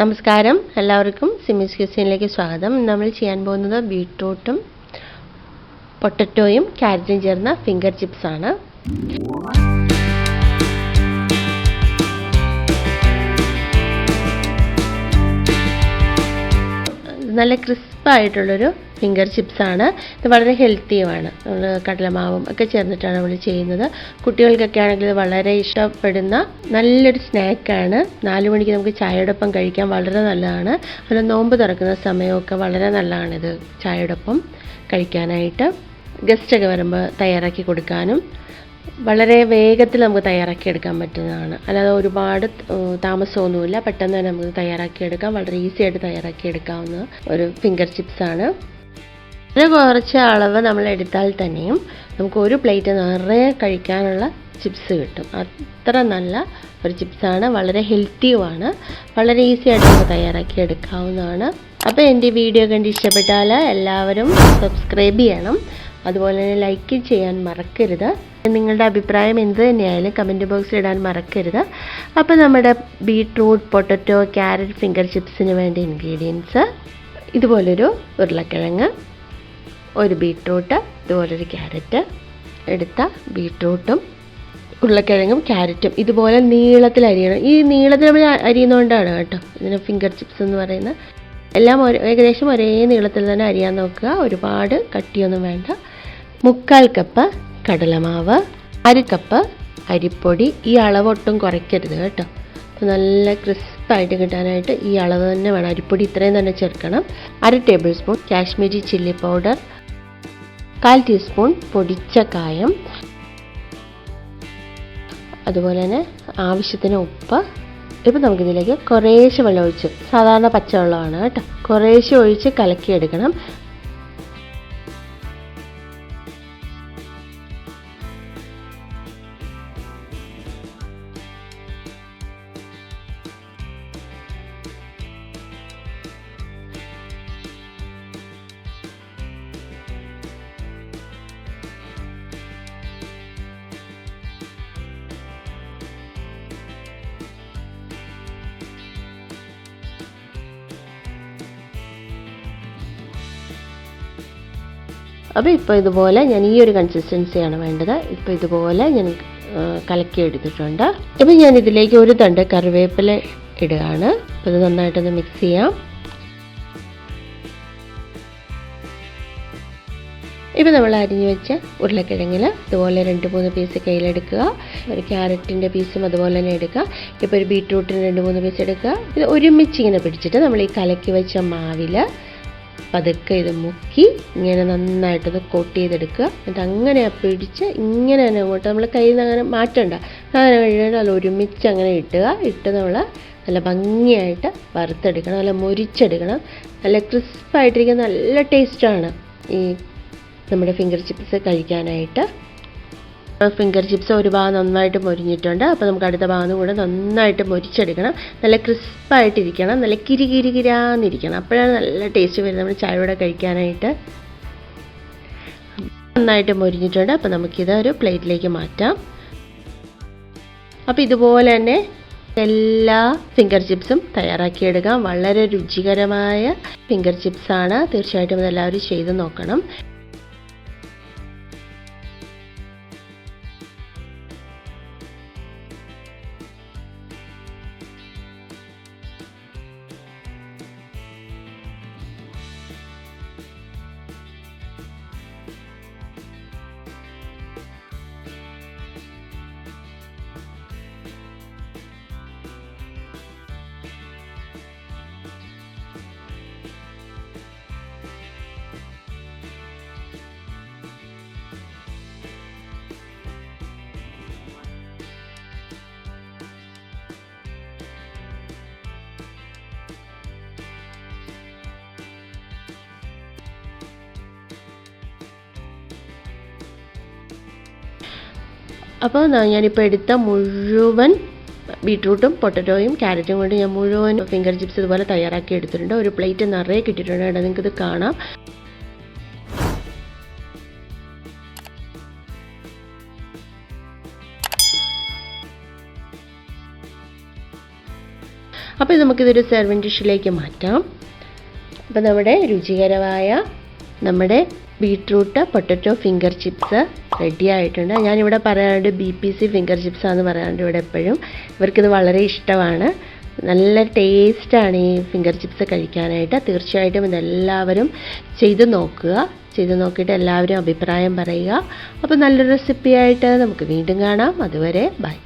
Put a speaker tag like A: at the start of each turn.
A: നമസ്കാരം. എല്ലാവർക്കും സിമിസ് ക്യൂസിനിലേക്ക് സ്വാഗതം. നമ്മൾ ചെയ്യാൻ പോകുന്നത് ബീട്രൂട്ടും പൊട്ടറ്റോയും ക്യാരറ്റും ചേർന്ന ഫിംഗർ ചിപ്സ് ആണ്. നല്ല ക്രിസ്പായിട്ടുള്ളൊരു ഫിംഗർ ചിപ്സാണ് ഇത് വളരെ ഹെൽത്തിയുമാണ് നമ്മൾ കടലമാവും ഒക്കെ ചേർന്നിട്ടാണ് നമ്മൾ ചെയ്യുന്നത്. കുട്ടികൾക്കൊക്കെ ആണെങ്കിൽ വളരെ ഇഷ്ടപ്പെടുന്ന നല്ലൊരു സ്നാക്കാണ് നാല് മണിക്ക് നമുക്ക് ചായയോടൊപ്പം കഴിക്കാൻ വളരെ നല്ലതാണ്. അതുപോലെ നോമ്പ് തുറക്കുന്ന സമയമൊക്കെ വളരെ നല്ലതാണിത് ചായയോടൊപ്പം കഴിക്കാനായിട്ട്. ഗസ്റ്റൊക്കെ വരുമ്പോൾ തയ്യാറാക്കി കൊടുക്കാനും വളരെ വേഗത്തിൽ നമുക്ക് തയ്യാറാക്കി എടുക്കാൻ പറ്റുന്നതാണ്. അല്ലാതെ ഒരുപാട് താമസമൊന്നുമില്ല. പെട്ടെന്ന് തന്നെ നമുക്ക് തയ്യാറാക്കി എടുക്കാം. വളരെ ഈസി ആയിട്ട് തയ്യാറാക്കി എടുക്കാവുന്ന ഒരു ഫിംഗർ ചിപ്സ് ആണ്. വളരെ കുറച്ച് അളവ് നമ്മൾ എടുത്താൽ തന്നെയും നമുക്ക് ഒരു പ്ലേറ്റ് നിറയെ കഴിക്കാനുള്ള ചിപ്സ് കിട്ടും. അത്ര നല്ല ഒരു ചിപ്സാണ്. വളരെ ഹെൽത്തിയുമാണ്. വളരെ ഈസി ആയിട്ട് നമുക്ക് തയ്യാറാക്കി എടുക്കാവുന്നതാണ്. അപ്പോൾ എന്റെ വീഡിയോ കണ്ട് ഇഷ്ടപ്പെട്ടാൽ എല്ലാവരും സബ്സ്ക്രൈബ് ചെയ്യണം. അതുപോലെ തന്നെ ലൈക്ക് ചെയ്യാൻ മറക്കരുത്. നിങ്ങളുടെ അഭിപ്രായം എന്ത് തന്നെയായാലും കമന്റ് ബോക്സിൽ ഇടാൻ മറക്കരുത്. അപ്പോൾ നമ്മുടെ ബീട്രൂട്ട് പൊട്ടറ്റോ ക്യാരറ്റ് ഫിംഗർ ചിപ്സിന് വേണ്ട ഇൻഗ്രീഡിയൻസ് ഇതുപോലൊരു ഉരുളക്കിഴങ്ങ് ഒരു ബീട്രൂട്ട് ഇതുപോലൊരു ക്യാരറ്റ് എടുത്ത ബീട്രൂട്ടും ഉരുളക്കിഴങ്ങും ക്യാരറ്റും. ഇതുപോലെ നീളത്തിൽ അരിയണം. ഈ നീളത്തിൽ നമ്മൾ അരിയുന്നതുകൊണ്ടാണ് കേട്ടോ ഇതിന് ഫിംഗർ ചിപ്സ് എന്ന് പറയുന്നത്. എല്ലാം ഏകദേശം ഒരേ നീളത്തിൽ തന്നെ അരിയാൻ നോക്കുക. ഒരുപാട് കട്ടിയൊന്നും വേണ്ട. മുക്കാൽ കപ്പ് കടലമാവ് അര കപ്പ് അരിപ്പൊടി. ഈ അളവ് ഒട്ടും കുറയ്ക്കരുത് കേട്ടോ. അപ്പോൾ നല്ല ക്രിസ്പായിട്ട് കിട്ടാനായിട്ട് ഈ അളവ് തന്നെ വേണം. അരിപ്പൊടി ഇത്രയും തന്നെ ചേർക്കണം. അര tablespoon Kashmiri chilli powder കാൽ ടീസ്പൂൺ പൊടിച്ച കായം. അതുപോലെ തന്നെ ആവശ്യത്തിന് ഉപ്പ്. ഇപ്പം നമുക്കിതിലേക്ക് കുറേശ്ശെ വെള്ളം ഒഴിച്ച് സാധാരണ പച്ചവെള്ളമാണ് കേട്ടോ. കുറേശ്ശെ ഒഴിച്ച് കലക്കിയെടുക്കണം. അപ്പോൾ ഇപ്പോൾ ഇതുപോലെ ഞാൻ ഈ ഒരു കൺസിസ്റ്റൻസിയാണ് വേണ്ടത്. ഇപ്പോൾ ഇതുപോലെ ഞാൻ കലക്കി എടുത്തിട്ടുണ്ട്. അപ്പോൾ ഞാൻ ഇതിലേക്ക് ഒരു തണ്ട് കറിവേപ്പില ഇടുകയാണ്. അപ്പോൾ ഇത് നന്നായിട്ടൊന്ന് മിക്സ് ചെയ്യാം. ഇപ്പോൾ നമ്മൾ അരിഞ്ഞു വെച്ച ഉരുളക്കിഴങ്ങിൽ ഇതുപോലെ രണ്ട് മൂന്ന് പീസ് കയ്യിലെടുക്കുക ഒരു ക്യാരറ്റിന്റെ പീസും അതുപോലെ തന്നെ എടുക്കുക. ഇപ്പോൾ ഒരു ബീട്രൂട്ടിന് രണ്ട് മൂന്ന് പീസ് എടുക്കുക. ഇത് ഒരുമിച്ച് ഇങ്ങനെ പിടിച്ചിട്ട് നമ്മൾ ഈ കലക്കി വെച്ച മാവിൽ പതുക്കെ ഇത് മുക്കി ഇങ്ങനെ നന്നായിട്ടത് കോട്ട് ചെയ്തെടുക്കുക. എന്നിട്ട് അങ്ങനെ പിടിച്ച് ഇങ്ങനെ തന്നെ അങ്ങോട്ട് നമ്മൾ കയ്യിൽ നിന്ന് അങ്ങനെ മാറ്റണ്ട. അങ്ങനെ കഴിഞ്ഞാൽ നല്ല ഒരുമിച്ച് അങ്ങനെ ഇട്ടുക. ഇട്ട് നമ്മൾ നല്ല ഭംഗിയായിട്ട് വറുത്തെടുക്കണം. നല്ല മുരിച്ചെടുക്കണം. നല്ല ക്രിസ്പായിട്ടിരിക്കുന്ന നല്ല ടേസ്റ്റാണ് ഈ നമ്മുടെ ഫിംഗർ ചിപ്സ് കഴിക്കാനായിട്ട്. ഫിംഗർ ചിപ്സ് ഒരു ഭാഗം നന്നായിട്ട് മൊരിഞ്ഞിട്ടുണ്ട്. അപ്പോൾ നമുക്ക് അടുത്ത ഭാഗം കൂടെ നന്നായിട്ട് മൊരിച്ചെടുക്കണം. നല്ല ക്രിസ്പായിട്ടിരിക്കണം. നല്ല കിരി കിരി കിരാന്നിരിക്കണം അപ്പോഴാണ് നല്ല ടേസ്റ്റ് വരുന്നത്. നമ്മൾ ചായയോടെ കഴിക്കാനായിട്ട്. നന്നായിട്ട് മൊരിഞ്ഞിട്ടുണ്ട്. അപ്പോൾ നമുക്കിത് ഒരു പ്ലേറ്റിലേക്ക് മാറ്റാം. അപ്പോൾ ഇതുപോലെ തന്നെ എല്ലാ ഫിംഗർ ചിപ്സും തയ്യാറാക്കിയെടുക്കാം. വളരെ രുചികരമായ ഫിംഗർ ചിപ്സാണ് തീർച്ചയായിട്ടും ഇതെല്ലാവരും ചെയ്ത് നോക്കണം. അപ്പോൾ ഞാനിപ്പോൾ എടുത്ത മുഴുവൻ ബീട്രൂട്ടും പൊട്ടറ്റോയും ക്യാരറ്റും കൊണ്ട് ഞാൻ മുഴുവൻ ഫിംഗർ ചിപ്സ് ഇതുപോലെ തയ്യാറാക്കി എടുത്തിട്ടുണ്ട്. ഒരു പ്ലേറ്റ് നിറയെ കിട്ടിയിട്ടുണ്ട് കേട്ടോ നിങ്ങൾക്കിത് കാണാം. അപ്പോൾ നമുക്കിതൊരു സെർവിങ് ഡിഷിലേക്ക് മാറ്റാം. അപ്പോൾ നമ്മുടെ രുചികരമായ നമ്മുടെ beetroot potato finger chips ready ആയിട്ടുണ്ട്. ഞാനിവിടെ പറയാറുണ്ട് ബി പി സി ഫിംഗർ ചിപ്സാന്ന് പറയാറുണ്ട് ഇവിടെ എപ്പോഴും. ഇവർക്കിത് വളരെ ഇഷ്ടമാണ്. നല്ല ടേസ്റ്റാണ് ഈ ഫിംഗർ ചിപ്സ് കഴിക്കാനായിട്ട്. തീർച്ചയായിട്ടും ഇതെല്ലാവരും ചെയ്ത് നോക്കുക. ചെയ്ത് നോക്കിയിട്ട് എല്ലാവരും അഭിപ്രായം പറയുക. അപ്പോൾ നല്ലൊരു റെസിപ്പിയായിട്ട് നമുക്ക് വീണ്ടും കാണാം. അതുവരെ ബൈ